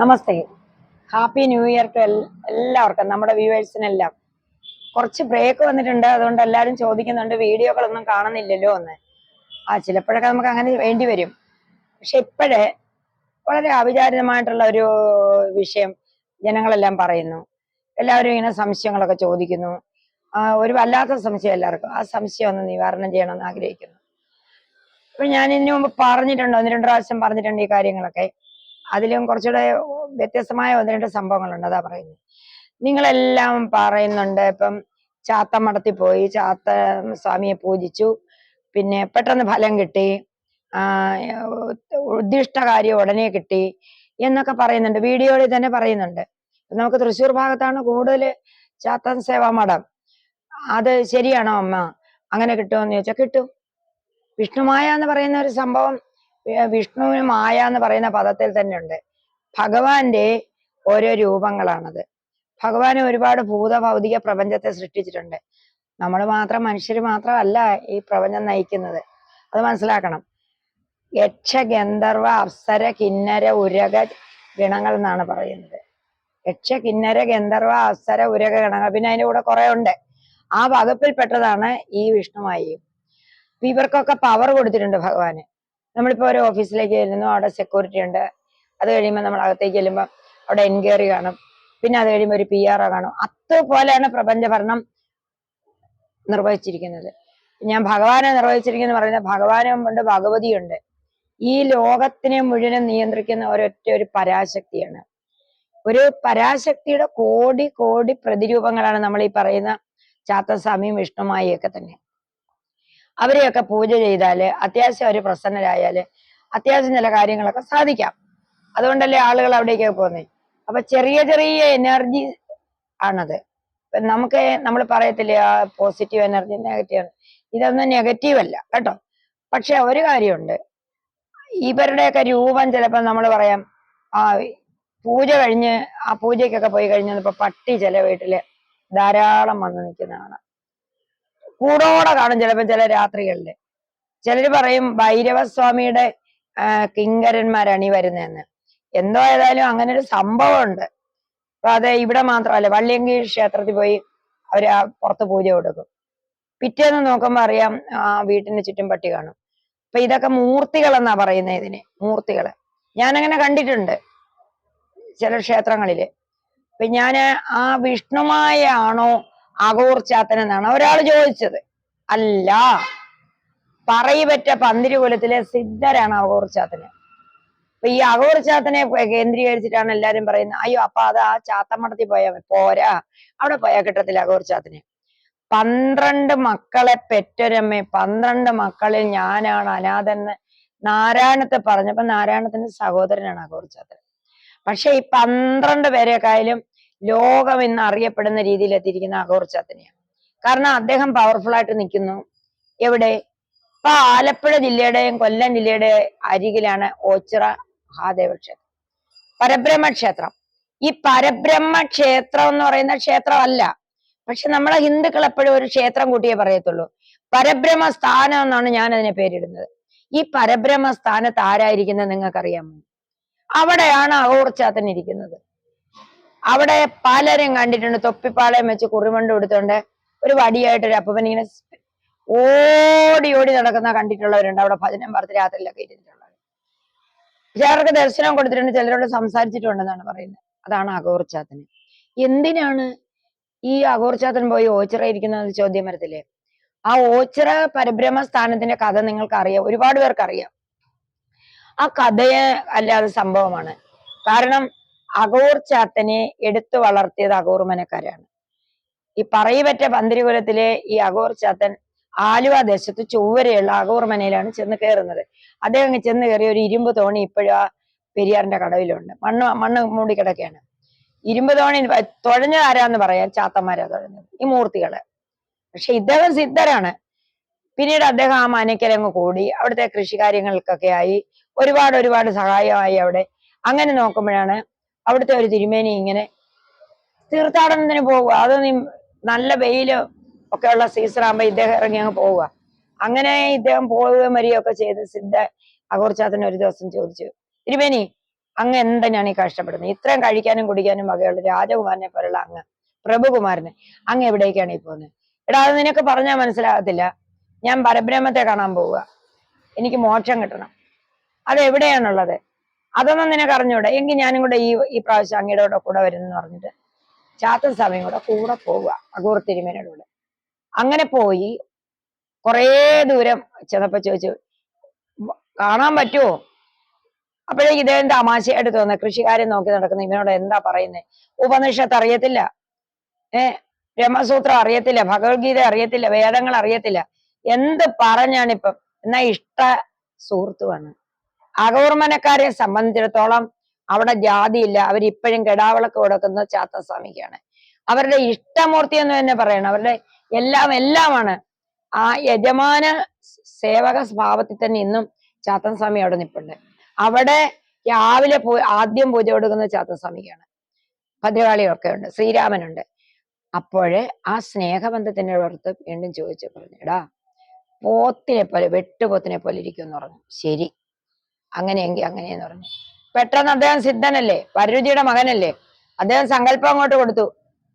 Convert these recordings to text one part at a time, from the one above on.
Namaste. Happy new year to എല്ലാവർക്കും നമ്മുടെ വ്യൂവേഴ്സിനെല്ലാം. കുറച്ച് ബ്രേക്ക് വന്നിട്ടുണ്ട് അതുകൊണ്ട് എല്ലാവരും ചോദിക്കുന്നുണ്ട് വീഡിയോകളൊന്നും കാണുന്നില്ലല്ലോ എന്ന്. ആ ചിലപ്പോഴൊക്കെ നമുക്ക് അങ്ങനെ വേണ്ടി വരും. പക്ഷെ ഇപ്പോഴേ വളരെ അവിചാരിതമായിട്ടുള്ള ഒരു വിഷയം ജനങ്ങളെല്ലാം പറയുന്നു. എല്ലാവരും ഇങ്ങനെ സംശയങ്ങളൊക്കെ ചോദിക്കുന്നു. ഒരു വല്ലാത്ത സംശയം എല്ലാവർക്കും. ആ സംശയം ഒന്ന് നിവാരണം ചെയ്യണമെന്ന് ആഗ്രഹിക്കുന്നു. ഇപ്പൊ ഞാൻ ഇതിനു മുമ്പ് പറഞ്ഞിട്ടുണ്ട്? ഒന്ന് രണ്ട് പ്രാവശ്യം പറഞ്ഞിട്ടുണ്ട് ഈ കാര്യങ്ങളൊക്കെ. അതിലും കുറച്ചുകൂടെ വ്യത്യസ്തമായ ഒന്ന് രണ്ട് സംഭവങ്ങളുണ്ട് അതാ പറയുന്നത് നിങ്ങളെല്ലാം പറയുന്നുണ്ട് ഇപ്പം ചാത്ത മഠത്തിൽ പോയി ചാത്ത സ്വാമിയെ പൂജിച്ചു പിന്നെ പെട്ടെന്ന് ഫലം കിട്ടി ഉദ്ദിഷ്ട കാര്യം ഉടനെ കിട്ടി എന്നൊക്കെ പറയുന്നുണ്ട് വീഡിയോയിൽ തന്നെ പറയുന്നുണ്ട്. നമുക്ക് തൃശ്ശൂർ ഭാഗത്താണ് കൂടുതൽ ചാത്തൻ സേവാ മഠം. അത് ശരിയാണോ അമ്മ? അങ്ങനെ കിട്ടുമോ എന്ന് ചോദിച്ചാൽ കിട്ടും. വിഷ്ണുമായ എന്ന് പറയുന്ന ഒരു സംഭവം വിഷ്ണുവിന് മായ എന്ന് പറയുന്ന പദത്തിൽ തന്നെ ഉണ്ട് ഭഗവാന്റെ ഓരോ രൂപങ്ങളാണത്. ഭഗവാൻ ഒരുപാട് ഭൂത ഭൗതിക പ്രപഞ്ചത്തെ സൃഷ്ടിച്ചിട്ടുണ്ട്. നമ്മൾ മാത്രം മനുഷ്യർ മാത്രമല്ല ഈ പ്രപഞ്ചം നയിക്കുന്നത്. അത് മനസ്സിലാക്കണം. യക്ഷ ഗന്ധർവ അപ്സര കിന്നര ഉരക ഗണങ്ങൾ എന്നാണ് പറയുന്നത്. യക്ഷ കിന്നര ഗന്ധർവ അപ്സര ഉരക ഗണങ്ങൾ. പിന്നെ അതിന്റെ കൂടെ കുറെ ഉണ്ട്. ആ വകുപ്പിൽപ്പെട്ടതാണ് ഈ വിഷ്ണുമായും. ഇവർക്കൊക്കെ പവർ കൊടുത്തിട്ടുണ്ട് ഭഗവാന്. നമ്മളിപ്പോ ഒരു ഓഫീസിലേക്ക് ചെല്ലുന്നു അവിടെ സെക്യൂരിറ്റി ഉണ്ട്. അത് കഴിയുമ്പോൾ നമ്മൾ അകത്തേക്ക് ചെല്ലുമ്പോൾ അവിടെ എൻക്വയറി കാണും. പിന്നെ അത് കഴിയുമ്പോൾ ഒരു പി ആർ ഒ കാണും. അതുപോലെയാണ് പ്രപഞ്ച ഭരണം നിർവഹിച്ചിരിക്കുന്നത്. ഞാൻ ഭഗവാനെ നിർവഹിച്ചിരിക്കുന്നു പറയുന്നത് ഭഗവാനും ഉണ്ട് ഭഗവതിയുണ്ട് ഈ ലോകത്തിനെ മുഴുവനും നിയന്ത്രിക്കുന്ന ഒരൊറ്റ ഒരു പരാശക്തിയാണ്. ഒരു പരാശക്തിയുടെ കോടി കോടി പ്രതിരൂപങ്ങളാണ് നമ്മൾ ഈ പറയുന്ന ചാത്തസ്വാമിയും വിഷ്ണുമായും ഒക്കെ തന്നെ. അവരെയൊക്കെ പൂജ ചെയ്താൽ അത്യാവശ്യം അവർ പ്രസന്നരായാൽ അത്യാവശ്യം ചില കാര്യങ്ങളൊക്കെ സാധിക്കാം. അതുകൊണ്ടല്ലേ ആളുകൾ അവിടേക്കൊക്കെ പോകുന്നത് അപ്പൊ ചെറിയ ചെറിയ എനർജി ആണത്. നമുക്ക് നമ്മൾ പറയത്തില്ലേ ആ പോസിറ്റീവ് എനർജി നെഗറ്റീവ് ഇതൊന്നും നെഗറ്റീവ് അല്ല കേട്ടോ? പക്ഷെ ഒരു കാര്യമുണ്ട്. ഇവരുടെയൊക്കെ രൂപം ചിലപ്പോൾ നമ്മൾ പറയാം ആ പൂജ കഴിഞ്ഞ് ആ പൂജയ്ക്കൊക്കെ പോയി കഴിഞ്ഞപ്പോ പട്ടി ചില വീട്ടിൽ ധാരാളം വന്ന് നിൽക്കുന്നതാണ് കൂടോടെ കാണും ചിലപ്പോൾ ചില രാത്രികളിൽ. ചിലര് പറയും ഭൈരവസ്വാമിയുടെ കിങ്കരന്മാരാണ് ഈ വരുന്നതെന്ന്. എന്തോ ഏതായാലും അങ്ങനെ ഒരു സംഭവമുണ്ട്. അപ്പൊ അത് ഇവിടെ മാത്രമല്ല വള്ളിയങ്കി ക്ഷേത്രത്തിൽ പോയി അവർ ആ പുറത്ത് പൂജ കൊടുക്കും. പിറ്റേന്ന് നോക്കുമ്പോ അറിയാം ആ വീട്ടിന് ചുറ്റും പട്ടി കാണും. അപ്പൊ ഇതൊക്കെ മൂർത്തികൾ എന്നാ പറയുന്നത് ഇതിന് മൂർത്തികൾ. ഞാനങ്ങനെ കണ്ടിട്ടുണ്ട് ചില ക്ഷേത്രങ്ങളിൽ. അപ്പൊ ഞാൻ ആ വിഷ്ണുമായ ആണോ അകോർച്ചാത്തൻ എന്നാണ് ഒരാൾ ചോദിച്ചത്. അല്ല പറയിപറ്റ പന്തിരി കുലത്തിലെ സിദ്ധരാണ് അകോർച്ചാത്തന് അപ്പൊ ഈ അകോർച്ചാത്തനെ കേന്ദ്രീകരിച്ചിട്ടാണ് എല്ലാരും പറയുന്നത് അയ്യോ അപ്പൊ അത് ആ ചാത്തമ്മടത്തിൽ പോയാ. പോരാ അവിടെ പോയാ കിട്ടത്തില്ല അകോർച്ചാത്തന് പന്ത്രണ്ട് മക്കളെ പെറ്റൊരമ്മ പന്ത്രണ്ട് മക്കളിൽ ഞാനാണ് അനാഥെന്ന് നാരായണത്തെ പറഞ്ഞപ്പോ നാരായണത്തിന്റെ സഹോദരനാണ് അകോർച്ചാത്തൻ പക്ഷെ ഈ പന്ത്രണ്ട് പേരെക്കായാലും ലോകം എന്ന് അറിയപ്പെടുന്ന രീതിയിൽ എത്തിയിരിക്കുന്ന അകോർച്ചാത്തനെയാണ് കാരണം അദ്ദേഹം പവർഫുൾ ആയിട്ട് നിൽക്കുന്നു. എവിടെ? ഇപ്പൊ ആലപ്പുഴ ജില്ലയുടെയും കൊല്ലം ജില്ലയുടെ അരികിലാണ് ഓച്ചിറ മഹാദേവ ക്ഷേത്രം. പരബ്രഹ്മ ക്ഷേത്രം. ഈ പരബ്രഹ്മ ക്ഷേത്രം എന്ന് പറയുന്ന ക്ഷേത്രമല്ല. പക്ഷെ നമ്മളെ ഹിന്ദുക്കൾ എപ്പോഴും ഒരു ക്ഷേത്രം കൂട്ടിയേ പറയത്തുള്ളൂ. പരബ്രഹ്മ സ്ഥാനം എന്നാണ് ഞാൻ അതിനെ പേരിടുന്നത്. ഈ പരബ്രഹ്മ സ്ഥാനത്ത് ആരായിരിക്കുന്നത് നിങ്ങൾക്കറിയാമോ? അവിടെയാണ് അഹോർച്ചാത്തൻ ഇരിക്കുന്നത്. അവിടെ പലരും കണ്ടിട്ടുണ്ട്. തൊപ്പിപ്പാളയം വെച്ച് കുറിമണ്ട് കൊടുത്തോണ്ട് ഒരു വടിയായിട്ട് ഒരു അപ്പൻ ഇങ്ങനെ ഓടി ഓടി നടക്കുന്ന കണ്ടിട്ടുള്ളവരുണ്ട്. അവിടെ ഭജനം പറത്ത് രാത്രിയിലൊക്കെ ഇരുന്നിട്ടുള്ളത് ചിലർക്ക് ദർശനം കൊടുത്തിട്ടുണ്ട് ചിലരോട് സംസാരിച്ചിട്ടുണ്ടെന്നാണ് പറയുന്നത്. അതാണ് അഘോർച്ചാത്തന്. എന്തിനാണ് ഈ അഘോർച്ചാത്തൻ പോയി ഓച്ചിറ ഇരിക്കുന്നത് ചോദ്യം വരത്തില്ലേ? ആ ഓച്ചിറ പരബ്രഹ്മ സ്ഥാനത്തിന്റെ കഥ നിങ്ങൾക്ക് അറിയാം ഒരുപാട് പേർക്ക് അറിയാം ആ കഥയെ അല്ലാതെ സംഭവമാണ്. കാരണം അഘോർ ചാത്തനെ എടുത്തു വളർത്തിയത് അഘോർ മനക്കാരാണ്. ഈ പറയുപറ്റ പന്തിരികുലത്തിലെ ഈ അഘോർ ചാത്തൻ ആലുവ ദേശത്ത് ചൊവ്വരെയുള്ള അഘോർ മനയിലാണ് ചെന്ന് കയറുന്നത്. അദ്ദേഹം ചെന്ന് കയറിയ ഒരു ഇരുമ്പ് തോണി ഇപ്പോഴും ആ പെരിയാറിന്റെ കടവിലുണ്ട്. മണ്ണ് മണ്ണ് മൂടി ഇരുമ്പ് തോണി തുഴഞ്ഞതാരാന്ന് പറയാൻ ചാത്തന്മാരാ തുഴഞ്ഞത്. ഈ മൂർത്തികൾ. പക്ഷെ ഇദ്ദേഹം സിദ്ധരാണ്. പിന്നീട് അദ്ദേഹം ആ മനക്കരങ്ങ് കൂടി. അവിടുത്തെ കൃഷി കാര്യങ്ങൾക്കൊക്കെ ആയി. ഒരുപാട് ഒരുപാട് സഹായമായി അവിടെ. അങ്ങനെ നോക്കുമ്പോഴാണ് അവിടുത്തെ ഒരു തിരുമേനി ഇങ്ങനെ തീർത്ഥാടനത്തിന് പോവുക. അത് നല്ല വെയിൽ ഒക്കെ ഉള്ള സീസൺ ആകുമ്പോ ഇദ്ദേഹം ഇറങ്ങി അങ്ങ് പോവുക. അങ്ങനെ ഇദ്ദേഹം പോവുകയും വരികയൊക്കെ ചെയ്ത് സിദ്ധ അഘോർച്ചാത്തൻ ഒരു ദിവസം ചോദിച്ചു തിരുമേനി അങ്ങ് എന്തിനാണ് ഈ കഷ്ടപ്പെടുന്നത്? ഇത്രയും കഴിക്കാനും കുടിക്കാനും വകയുള്ള രാജകുമാരനെ പോലുള്ള അങ്ങ് പ്രഭുകുമാരനെ അങ്ങ് എവിടേക്കാണ് ഈ പോകുന്നത്? എടാ അത് നിനക്ക് പറഞ്ഞാൽ മനസ്സിലാകത്തില്ല. ഞാൻ പരബ്രഹ്മത്തെ കാണാൻ പോവുക. എനിക്ക് മോക്ഷം കിട്ടണം. അത് എവിടെയാണുള്ളത് അതൊന്നും നിനക്ക് അറിഞ്ഞൂടെ. എങ്കിൽ ഞാനും കൂടെ ഈ ഈ പ്രാവശ്യം അങ്ങയുടെ കൂടെ കൂടെ വരുന്നെന്ന് പറഞ്ഞിട്ട് ചാത്തൻ സമയം കൂടെ കൂടെ പോവുക അകൂർ കൂടെ. അങ്ങനെ പോയി കുറേ ദൂരം ചെന്നപ്പോ ചോദിച്ചു "വ- കാണാൻ പറ്റുമോ അപ്പോഴേക്ക് ഇദ്ദേഹം തമാശയായിട്ട് തോന്നുന്നത് കൃഷിക്കാരെ നോക്കി നടക്കുന്ന ഇവനോട് എന്താ പറയുന്നത് ഉപനിഷത്ത് അറിയത്തില്ല. ഏ ബ്രഹ്മസൂത്രം അറിയത്തില്ല ഭഗവത്ഗീത അറിയത്തില്ല വേദങ്ങൾ അറിയത്തില്ല. എന്ത് പറഞ്ഞാണിപ്പം? എന്നാ ഇഷ്ട സുഹൃത്തുമാണ് അകൗർമനക്കാരെ സംബന്ധിച്ചിടത്തോളം അവിടെ ജാതിയില്ല. അവരിപ്പോഴും കെടാവിളക്ക് കൊടുക്കുന്ന ചാത്തസ്വാമിക്കാണ്. അവരുടെ ഇഷ്ടമൂർത്തി എന്ന് തന്നെ പറയണം. അവരുടെ എല്ലാം എല്ലാമാണ്. ആ യജമാന സേവക സ്വഭാവത്തിൽ തന്നെ ഇന്നും ചാത്തൻ സ്വാമി അവിടെ നിൽപ്പുണ്ട് അവിടെ രാവിലെ പൂ ആദ്യം പൂജ കൊടുക്കുന്ന ചാത്തൻ സ്വാമിക്കാണ് ഭദ്രകാളിയൊക്കെ ഉണ്ട്. ശ്രീരാമനുണ്ട്. അപ്പോഴേ ആ സ്നേഹബന്ധത്തിന്റെ ഓർത്ത് വീണ്ടും ചോദിച്ചു പറഞ്ഞു എടാ പോത്തിനെ പോലെ വെട്ടുപോത്തിനെ പോലെ ഇരിക്കും എന്ന് പറഞ്ഞു. ശരി. അങ്ങനെയെങ്കിൽ അങ്ങനെയെന്ന് പറഞ്ഞു. പെട്ടെന്ന് അദ്ദേഹം സിദ്ധനല്ലേ? പരരുചിയുടെ മകനല്ലേ? അദ്ദേഹം സങ്കല്പം അങ്ങോട്ട് കൊടുത്തു.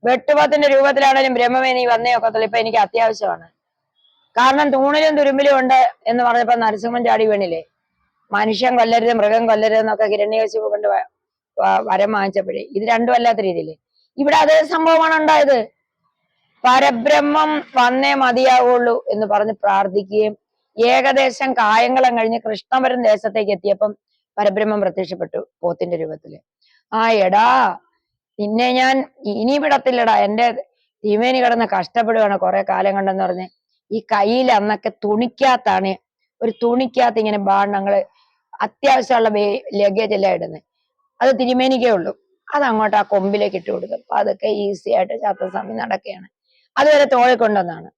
വെട്ടുപത്തിന്റെ രൂപത്തിലാണെങ്കിലും ബ്രഹ്മമേ നീ വന്നേ ഇപ്പൊ എനിക്ക് അത്യാവശ്യമാണ്. കാരണം തൂണിലും തുരുമ്പിലും ഉണ്ട് എന്ന് പറഞ്ഞപ്പോ നരസിംഹൻ ചാടി വീണില്ലേ? മനുഷ്യൻ കൊല്ലരുത് മൃഗം കൊല്ലരുത് എന്നൊക്കെ ഹിരണ്യകശിപു കൊണ്ട് വരം വാങ്ങിച്ചപ്പോഴേ. ഇത് രണ്ടും അല്ലാത്ത രീതിയിൽ ഇവിടെ അതേ സംഭവമാണ് ഉണ്ടായത്. പരബ്രഹ്മം വന്നേ മതിയാവുള്ളൂ എന്ന് പറഞ്ഞ് പ്രാർത്ഥിക്കുകയും ഏകദേശം കായംകുളം കഴിഞ്ഞ് കൃഷ്ണപുരം ദേശത്തേക്ക് എത്തിയപ്പം പരബ്രഹ്മം പ്രത്യക്ഷപ്പെട്ടു പോത്തിന്റെ രൂപത്തിൽ. ആ എടാ നിന്നെ ഞാൻ ഇനി വിടത്തില്ലടാ. എന്റെ തിമേനി കിടന്ന് കഷ്ടപ്പെടുകയാണ് കുറെ കാലം കൊണ്ടെന്ന് പറഞ്ഞ്. ഈ കയ്യിൽ അന്നൊക്കെ തുണിക്കാത്താണ് ഒരു തുണിക്കകത്ത് ഇങ്ങനെ ബാണങ്ങൾ അത്യാവശ്യമുള്ള ലഗേജ് എല്ലാം ഇടുന്നത് അത് തിരുമേനിക്കേ ഉള്ളൂ. അത് അങ്ങോട്ട് ആ കൊമ്പിലേക്ക് ഇട്ട് കൊടുക്കും. അപ്പൊ അതൊക്കെ ഈസി ആയിട്ട് ചാത്തസ്വാമി നടക്കുകയാണ്. അതുവരെ തോളിൽ കൊണ്ടുവന്നാണ്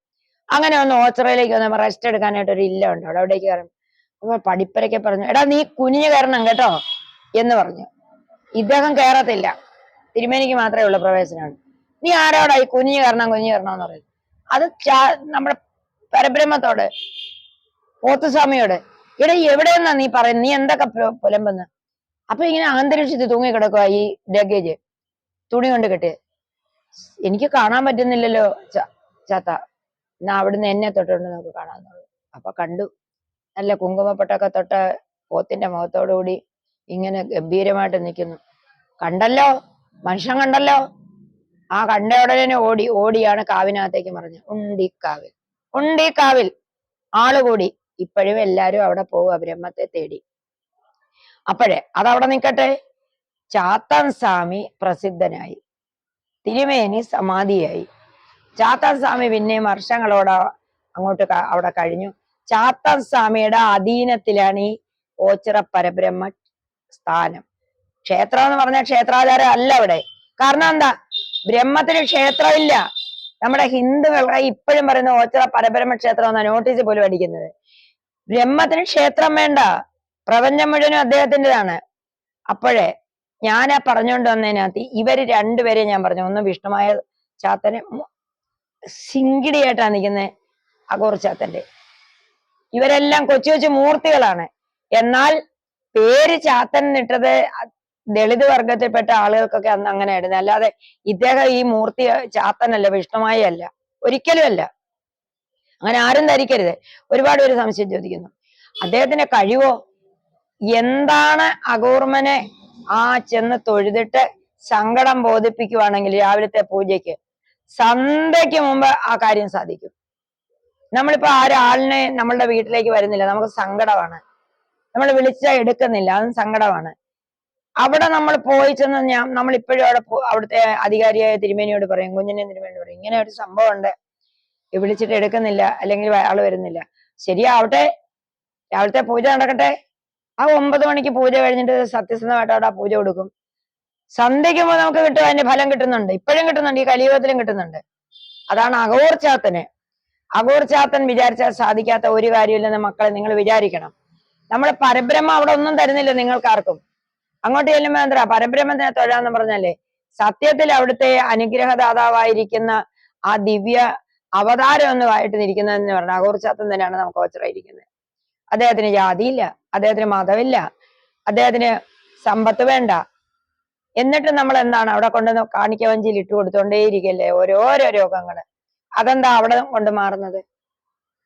അങ്ങനെ ഒന്ന് ഓച്ചറയിലേക്ക് വന്നപ്പോ റെസ്റ്റ് എടുക്കാനായിട്ട് ഒരു ഇല്ല ഉണ്ട് അവിടെ അവിടേക്ക് കയറും അപ്പൊ പഠിപ്പരൊക്കെ പറഞ്ഞു എടാ നീ കുനിഞ്ഞു കയറണം കേട്ടോ എന്ന് പറഞ്ഞു. ഇദ്ദേഹം കയറത്തില്ല തിരുമേനിക്ക് മാത്രമേ ഉള്ളൂ പ്രവേശനമാണ് നീ ആരോടാ ഈ കയറണം കുനിഞ്ഞു കയറണം എന്ന് പറയുന്നത്. അത് ചാ- നമ്മുടെ പരബ്രഹ്മത്തോട് പോത്തുസ്വാമിയോട് എടാ എവിടെയെന്നാ നീ പറയുന്നത് നീ എന്തൊക്കെ പുല- പുലമ്പെന്ന്? അപ്പൊ ഇങ്ങനെ അന്തരീക്ഷത്തിൽ തൂങ്ങി കിടക്കുക ഈ ലഗേജ് തുണി കൊണ്ട് കെട്ടി. എനിക്ക് കാണാൻ പറ്റുന്നില്ലല്ലോ ചാത്ത. എന്നാ അവിടുന്ന് എന്നെ തൊട്ടുണ്ട് നമുക്ക് കാണാന്നുള്ളു അപ്പൊ കണ്ടു. നല്ല കുങ്കുമപ്പൊട്ടൊക്കെ തൊട്ട പോത്തിന്റെ മുഖത്തോടു കൂടി ഇങ്ങനെ ഗംഭീരമായിട്ട് നിൽക്കുന്നു. കണ്ടല്ലോ? മനുഷ്യൻ കണ്ടല്ലോ? ആ കണ്ട ഉടനെ ഓടി ഓടിയാണ് കാവിനകത്തേക്ക് ഉണ്ടി കാവിൽ ഉണ്ടി കാവിൽ കൂടി. ഇപ്പോഴും എല്ലാരും അവിടെ പോവുക ബ്രഹ്മത്തെ തേടി. അപ്പോഴേ അതവിടെ നിൽക്കട്ടെ? ചാത്തൻ സ്വാമി പ്രസിദ്ധനായി. തിരുമേനി സമാധിയായി. ചാത്തൻ സ്വാമി പിന്നെയും വർഷങ്ങളോടെ അങ്ങോട്ട് അവിടെ കഴിഞ്ഞു. ചാത്താൻ സ്വാമിയുടെ അധീനത്തിലാണ് ഈ ഓച്ചിറ പരബ്രഹ്മ സ്ഥാനം. ക്ഷേത്രം എന്ന് പറഞ്ഞ ക്ഷേത്രാചാരം അല്ല അവിടെ. കാരണം എന്താ? ബ്രഹ്മത്തിന് ക്ഷേത്രമില്ല. നമ്മുടെ ഹിന്ദുക്കളെ ഇപ്പോഴും പറയുന്ന ഓച്ചിറ പരബ്രഹ്മ ക്ഷേത്രം എന്നാണ് നോട്ടീസ് പോലും അടിക്കുന്നത്. ബ്രഹ്മത്തിന് ക്ഷേത്രം വേണ്ട. പ്രപഞ്ചം മുഴുവനും അദ്ദേഹത്തിന്റെതാണ്. അപ്പോഴേ ഞാൻ ആ പറഞ്ഞുകൊണ്ട് വന്നതിനകത്ത് ഇവർ രണ്ടുപേരെ ഞാൻ പറഞ്ഞു. ഒന്ന് വിഷ്ണുമായ ചാത്തന് സിങ്കിടിയായിട്ടാ നിൽക്കുന്നത് ആ ചാത്തന്റെ ഇവരെല്ലാം കൊച്ചു കൊച്ചു മൂർത്തികളാണ്. എന്നാൽ പേര് ചാത്തൻ ഇട്ടത് ദളിത് വർഗത്തിൽപ്പെട്ട ആളുകൾക്കൊക്കെ അന്ന് അങ്ങനെ ആയിരുന്നു അല്ലാതെ ഇദ്ദേഹം ഈ മൂർത്തി ചാത്തനല്ല വിഷ്ണുമായി അല്ല ഒരിക്കലും അല്ല അങ്ങനെ ആരും ധരിക്കരുത്. ഒരുപാട് പേര് സംശയം ചോദിക്കുന്നു. അദ്ദേഹത്തിന്റെ കഴിവോ? എന്താണ് അകൂർമനെ ആ ചെന്ന് തൊഴുതിട്ട് സങ്കടം ബോധിപ്പിക്കുവാണെങ്കിൽ രാവിലത്തെ പൂജയ്ക്ക്? സന്ധ്യയ്ക്ക് മുമ്പ് ആ കാര്യം സാധിക്കും. നമ്മളിപ്പോ ആരാളിനെ നമ്മളുടെ വീട്ടിലേക്ക് വരുന്നില്ല. നമുക്ക് സങ്കടമാണ്. നമ്മൾ വിളിച്ചാൽ എടുക്കുന്നില്ല. അതും സങ്കടമാണ്. അവിടെ നമ്മൾ പോയി ചെന്ന് ഞാൻ നമ്മൾ ഇപ്പോഴും അവിടെ അവിടുത്തെ അധികാരിയായ തിരുമേനിയോട് പറയും കുഞ്ഞിനെ തിരുമേനിയോട് പറയും ഇങ്ങനെ ഒരു സംഭവം ഉണ്ട് വിളിച്ചിട്ട് എടുക്കുന്നില്ല. അല്ലെങ്കിൽ ആൾ വരുന്നില്ല. ശരിയാവട്ടെ. രാവിലത്തെ പൂജ നടക്കട്ടെ. ആ ഒമ്പത് മണിക്ക് പൂജ കഴിഞ്ഞിട്ട് സത്യസന്ധമായിട്ട് അവിടെ ആ പൂജ കൊടുക്കും. സന്ധ്യയ്ക്കുമ്പോൾ നമുക്ക് കിട്ടും അതിന്റെ ഫലം കിട്ടുന്നുണ്ട്. ഇപ്പോഴും കിട്ടുന്നുണ്ട് ഈ കലിയുഗത്തിലും കിട്ടുന്നുണ്ട്. അതാണ് അഗോർച്ചാത്തന് അഗോർച്ചാത്തൻ വിചാരിച്ചാൽ സാധിക്കാത്ത ഒരു കാര്യമില്ലെന്ന് മക്കളെ നിങ്ങൾ വിചാരിക്കണം. നമ്മൾ പരബ്രഹ്മം അവിടെ ഒന്നും തരുന്നില്ല നിങ്ങൾക്കാർക്കും. അങ്ങോട്ട് ചെല്ലുമ്പോ എന്താ പരബ്രഹ്മത്തിനെ തൊഴാന്ന് പറഞ്ഞല്ലേ സത്യത്തിൽ അവിടുത്തെ അനുഗ്രഹദാതാവായിരിക്കുന്ന ആ ദിവ്യ അവതാരം ഒന്നുമായിട്ട് നിൽക്കുന്നതെന്ന് പറഞ്ഞാൽ അഗോർച്ചാത്തൻ ചാത്തൻ തന്നെയാണ് നമുക്ക് ഓച്ചറായിരിക്കുന്നത് അദ്ദേഹത്തിന് ജാതിയില്ല അദ്ദേഹത്തിന് മതമില്ല അദ്ദേഹത്തിന് സമ്പത്ത് വേണ്ട എന്നിട്ട് നമ്മൾ എന്താണ് അവിടെ കൊണ്ടുവന്ന് കാണിക്ക വഞ്ചിയിൽ ഇട്ട് കൊടുത്തോണ്ടേയിരിക്കല്ലേ ഓരോരോ രോഗങ്ങൾ? അതെന്താ അവിടെ കൊണ്ട് മാറുന്നത്?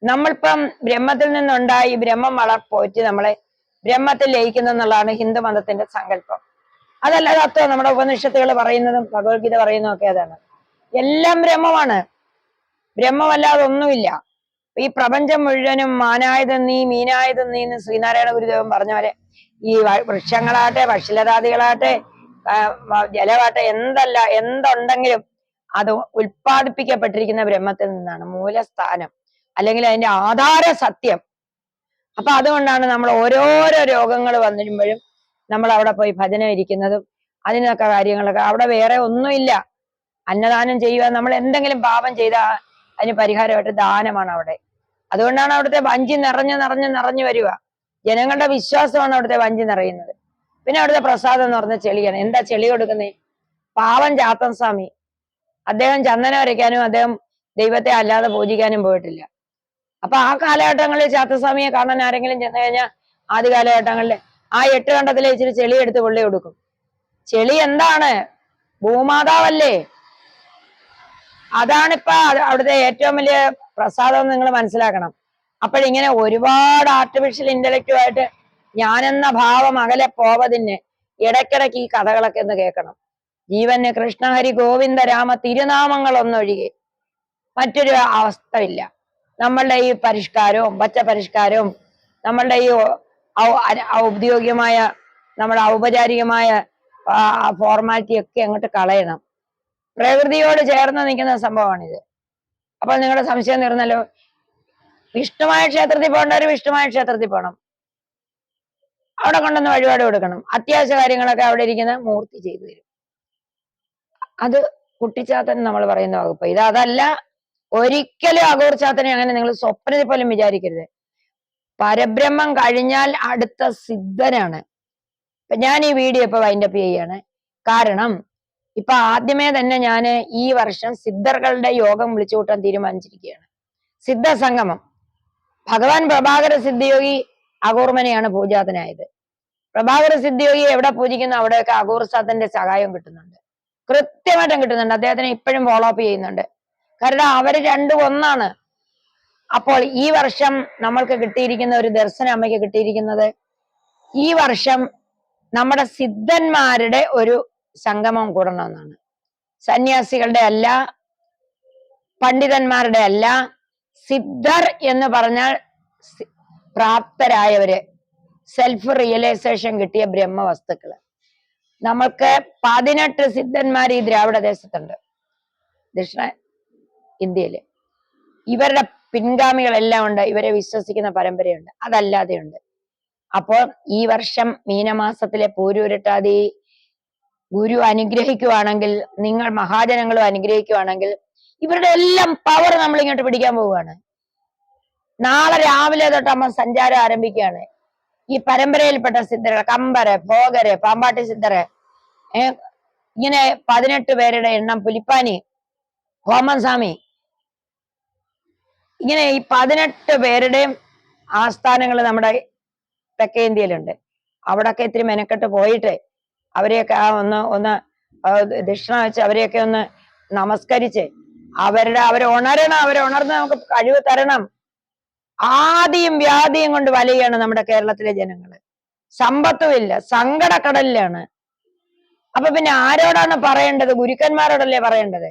നമ്മളിപ്പം ബ്രഹ്മത്തിൽ നിന്നുണ്ടായി ബ്രഹ്മം വളർ പോറ്റി നമ്മളെ ബ്രഹ്മത്തിൽ ലയിക്കുന്നു എന്നുള്ളതാണ് ഹിന്ദു മതത്തിന്റെ സങ്കല്പം. അതല്ല തത്വം നമ്മുടെ ഉപനിഷത്തുകൾ പറയുന്നതും ഭഗവത്ഗീത പറയുന്നതും ഒക്കെ അതാണ്. എല്ലാം ബ്രഹ്മമാണ്. ബ്രഹ്മമല്ലാതെ ഒന്നുമില്ല. ഈ പ്രപഞ്ചം മുഴുവനും മാനായത് നീ മീനായത് നീ എന്ന് ശ്രീനാരായണ ഗുരുദേവൻ പറഞ്ഞ പോലെ ഈ വൃക്ഷങ്ങളാട്ടെ പക്ഷിലതാദികളാട്ടെ വ- എന്തല്ല എന്തുണ്ടെങ്കിലും അത് ഉൽപ്പാദിപ്പിക്കപ്പെട്ടിരിക്കുന്ന ബ്രഹ്മത്തിൽ നിന്നാണ് മൂലസ്ഥാനം. അല്ലെങ്കിൽ അതിന്റെ ആധാര സത്യം. അപ്പൊ അതുകൊണ്ടാണ് നമ്മൾ ഓരോരോ രോഗങ്ങൾ വന്നിരുമ്പോഴും നമ്മൾ അവിടെ പോയി ഭജന ഇരിക്കുന്നതും അതിനൊക്കെ കാര്യങ്ങളൊക്കെ. അവിടെ വേറെ ഒന്നുമില്ല. അന്നദാനം ചെയ്യുക നമ്മൾ എന്തെങ്കിലും പാപം ചെയ്താൽ അതിന് പരിഹാരമായിട്ട് ദാനമാണ് അവിടെ. അതുകൊണ്ടാണ് അവിടുത്തെ വഞ്ചി നിറഞ്ഞു നിറഞ്ഞു നിറഞ്ഞു വരിക. ജനങ്ങളുടെ വിശ്വാസമാണ് അവിടുത്തെ വഞ്ചി നിറയുന്നത്. പിന്നെ അവിടുത്തെ പ്രസാദം എന്ന് പറഞ്ഞ ചെളിയാണ്. എന്താ ചെളി കൊടുക്കുന്നേ? പാവം ചാത്തൻ സ്വാമി. അദ്ദേഹം ചന്ദനം വരയ്ക്കാനും അദ്ദേഹം ദൈവത്തെ അല്ലാതെ പൂജിക്കാനും പോയിട്ടില്ല. അപ്പൊ ആ കാലഘട്ടങ്ങളിൽ ചാത്തസ്വാമിയെ കാണാൻ ആരെങ്കിലും ചെന്ന് കഴിഞ്ഞാൽ ആദ്യ കാലഘട്ടങ്ങളിൽ ആ എട്ട് കണ്ടത്തിലെ ഇച്ചിരി ചെളി എടുത്ത് പുള്ളി കൊടുക്കും. ചെളി എന്താണ്? ഭൂമാതാവല്ലേ? അതാണിപ്പോ അത് അവിടുത്തെ ഏറ്റവും വലിയ പ്രസാദം നിങ്ങൾ മനസ്സിലാക്കണം. അപ്പോഴിങ്ങനെ ഒരുപാട് ആർട്ടിഫിഷ്യൽ ഇന്റലക്റ്റുമായിട്ട് ഞാനെന്ന ഭാവം അകലെ പോവതിന് ഇടയ്ക്കിടയ്ക്ക് ഈ കഥകളൊക്കെ ഒന്ന് കേൾക്കണം. ജീവന് കൃഷ്ണഹരി ഗോവിന്ദ രാമ തിരുനാമങ്ങൾ ഒന്നൊഴികെ മറ്റൊരു അവസ്ഥയില്ല. നമ്മളുടെ ഈ പരിഷ്കാരവും പച്ച പരിഷ്കാരവും നമ്മളുടെ ഈ ഔദ്യോഗികമായ നമ്മുടെ ഔപചാരികമായ ഫോർമാലിറ്റി ഒക്കെ അങ്ങോട്ട് കളയണം. പ്രകൃതിയോട് ചേർന്ന് നിൽക്കുന്ന സംഭവമാണിത്. അപ്പോൾ നിങ്ങളുടെ സംശയം തീർന്നല്ലോ? വിഷ്ണുമായ ക്ഷേത്രത്തിൽ പോകേണ്ടവർ വിഷ്ണുമായ ക്ഷേത്രത്തിൽ പോകണം. അവിടെ കൊണ്ടുവന്ന് വഴിപാട് കൊടുക്കണം. അത്യാവശ്യ കാര്യങ്ങളൊക്കെ അവിടെ ഇരിക്കുന്ന മൂർത്തി ചെയ്തു തരും. അത് കുട്ടിച്ചാത്തൻ നമ്മൾ പറയുന്ന വകുപ്പ്. ഇത് അതല്ല ഒരിക്കലും അകൂർച്ചാത്തനെ അങ്ങനെ നിങ്ങൾ സ്വപ്നത്തിൽ പോലും വിചാരിക്കരുത്. പരബ്രഹ്മം കഴിഞ്ഞാൽ അടുത്ത സിദ്ധനാണ്. ഇപ്പൊ ഞാൻ ഈ വീഡിയോ ഇപ്പൊ വൈൻഡപ്പ് ചെയ്യാണ്. കാരണം ഇപ്പൊ ആദ്യമേ തന്നെ ഞാൻ ഈ വർഷം സിദ്ധർകളുടെ യോഗം വിളിച്ചു കൂട്ടാൻ തീരുമാനിച്ചിരിക്കുകയാണ്. സിദ്ധ സംഗമം ഭഗവാൻ പ്രഭാകര സിദ്ധിയോഗി അകൂർമനെയാണ് പൂജാതനായത്. പ്രഭാകര സിദ്ധിയോഗി എവിടെ പൂജിക്കുന്നു? അവിടെയൊക്കെ അകൂർ സഹായം കിട്ടുന്നുണ്ട്. കൃത്യമായിട്ടും കിട്ടുന്നുണ്ട്. അദ്ദേഹത്തിനെ ഇപ്പോഴും ഫോളോ അപ്പ് ചെയ്യുന്നുണ്ട്. കാരണം അവർ രണ്ടും ഒന്നാണ്. അപ്പോൾ ഈ വർഷം നമ്മൾക്ക് കിട്ടിയിരിക്കുന്ന ഒരു ദർശനം അമ്മയ്ക്ക് കിട്ടിയിരിക്കുന്നത് ഈ വർഷം നമ്മുടെ സിദ്ധന്മാരുടെ ഒരു സംഗമം കൂടണമെന്നാണ്. സന്യാസികളുടെ അല്ല പണ്ഡിതന്മാരുടെ അല്ല സിദ്ധർ എന്ന് പറഞ്ഞാൽ പ്രാപ്തരായവര് സെൽഫ് റിയലൈസേഷൻ കിട്ടിയ ബ്രഹ്മവസ്തുക്കൾ. നമ്മൾക്ക് പതിനെട്ട് സിദ്ധന്മാർ ഈ ദ്രാവിഡ ദേശത്തുണ്ട്. ദക്ഷിണ ഇന്ത്യയിൽ. ഇവരുടെ പിൻഗാമികളെല്ലാം ഉണ്ട്. ഇവരെ വിശ്വസിക്കുന്ന പരമ്പരയുണ്ട്. അതല്ലാതെയുണ്ട്. അപ്പോൾ ഈ വർഷം മീനമാസത്തിലെ പൂരൂരട്ടാതി ഗുരു അനുഗ്രഹിക്കുവാണെങ്കിൽ നിങ്ങൾ മഹാജനങ്ങളും അനുഗ്രഹിക്കുവാണെങ്കിൽ ഇവരുടെ എല്ലാം പവർ നമ്മൾ ഇങ്ങോട്ട് പിടിക്കാൻ പോവുകയാണ്. നാളെ രാവിലെ തൊട്ട് അമ്മ സഞ്ചാരം ആരംഭിക്കുകയാണ്. ഈ പരമ്പരയിൽപ്പെട്ട സിദ്ധരെ കമ്പര് ഭോഗര് പാമ്പാട്ടി സിദ്ധര് ഇങ്ങനെ പതിനെട്ട് പേരുടെ എണ്ണം പുലിപ്പാനി ഹോമൻസ്വാമി ഇങ്ങനെ ഈ പതിനെട്ട് പേരുടെയും ആസ്ഥാനങ്ങൾ നമ്മുടെ തെക്കേ ഇന്ത്യയിലുണ്ട് അവിടൊക്കെ ഇത്തിരി മെനക്കെട്ട് പോയിട്ട് അവരെയൊക്കെ ഒന്ന് ഒന്ന് ദക്ഷിണ വെച്ച് അവരെയൊക്കെ ഒന്ന് നമസ്കരിച്ച് അവരുടെ അവരെ ഉണരണം അവരെ ഉണർന്ന് നമുക്ക് കഴിവ് തരണം. ആദിയും വ്യാധിയും കൊണ്ട് വലയാണ് നമ്മുടെ കേരളത്തിലെ ജനങ്ങൾ. സമ്പത്തുമില്ല സങ്കടക്കടലിലാണ്. അപ്പൊ പിന്നെ ആരോടാണ് പറയേണ്ടത്? ഗുരുക്കന്മാരോടല്ലേ പറയേണ്ടത്?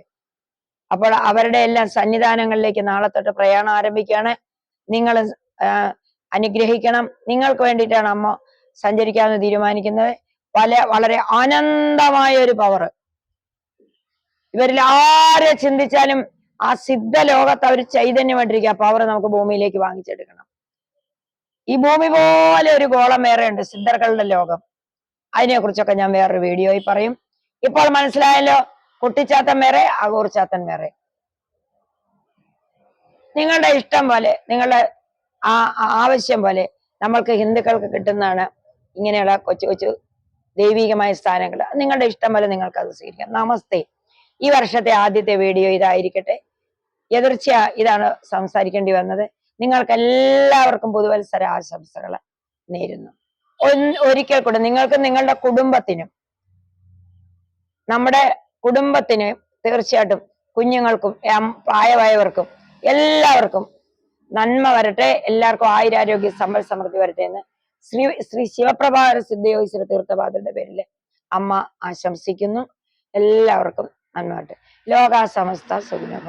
അപ്പോൾ അവരുടെ എല്ലാം സന്നിധാനങ്ങളിലേക്ക് നാളെ തൊട്ട് പ്രയാണം ആരംഭിക്കുകയാണ്. നിങ്ങൾ അനുഗ്രഹിക്കണം. നിങ്ങൾക്ക് വേണ്ടിയിട്ടാണ് അമ്മ സഞ്ചരിക്കാമെന്ന് തീരുമാനിക്കുന്നത്. പല വളരെ അനന്തമായ ഒരു പവർ ഇവരിൽ ആരെ ചിന്തിച്ചാലും ആ സിദ്ധ ലോകത്ത് അവർ ചൈതന്യമായിട്ടിരിക്കുക പവർ നമുക്ക് ഭൂമിയിലേക്ക് വാങ്ങിച്ചെടുക്കണം. ഈ ഭൂമി പോലെ ഒരു ഗോളം വേറെ ഉണ്ട് സിദ്ധർക്കളുടെ ലോകം. അതിനെ കുറിച്ചൊക്കെ ഞാൻ വേറൊരു വീഡിയോയിൽ പറയും. ഇപ്പോൾ മനസ്സിലായല്ലോ കുട്ടിച്ചാത്തൻ വേറെ അകൂർച്ചാത്തൻ വേറെ. നിങ്ങളുടെ ഇഷ്ടം പോലെ നിങ്ങളുടെ ആ ആവശ്യം പോലെ നമ്മൾക്ക് ഹിന്ദുക്കൾക്ക് കിട്ടുന്നതാണ് ഇങ്ങനെയുള്ള കൊച്ചു കൊച്ചു ദൈവികമായ സ്ഥാനങ്ങൾ. നിങ്ങളുടെ ഇഷ്ടം പോലെ നിങ്ങൾക്ക് അത് സ്വീകരിക്കാം. നമസ്തേ. ഈ വർഷത്തെ ആദ്യത്തെ വീഡിയോ ഇതായിരിക്കട്ടെ. എതിർച്ച ഇതാണ് സംസാരിക്കേണ്ടി വന്നത്. നിങ്ങൾക്ക് എല്ലാവർക്കും പുതുവത്സര ആശംസകൾ നേരുന്നു. ഒരിക്കൽ കൂടെ നിങ്ങൾക്ക് നിങ്ങളുടെ കുടുംബത്തിനും നമ്മുടെ കുടുംബത്തിന് തീർച്ചയായിട്ടും കുഞ്ഞുങ്ങൾക്കും പ്രായമായവർക്കും എല്ലാവർക്കും നന്മ വരട്ടെ. എല്ലാവർക്കും ആയുരാരോഗ്യ സമ്പൽ സമൃദ്ധി വരട്ടെ എന്ന് ശ്രീ ശ്രീ ശിവപ്രഭാകര സിദ്ധയോഗീശ്വര തീർത്ഥപാദരുടെ പേരിൽ അമ്മ ആശംസിക്കുന്നു. എല്ലാവർക്കും നന്മ വരട്ടെ. ലോകാസമസ്ത സുഖിനോ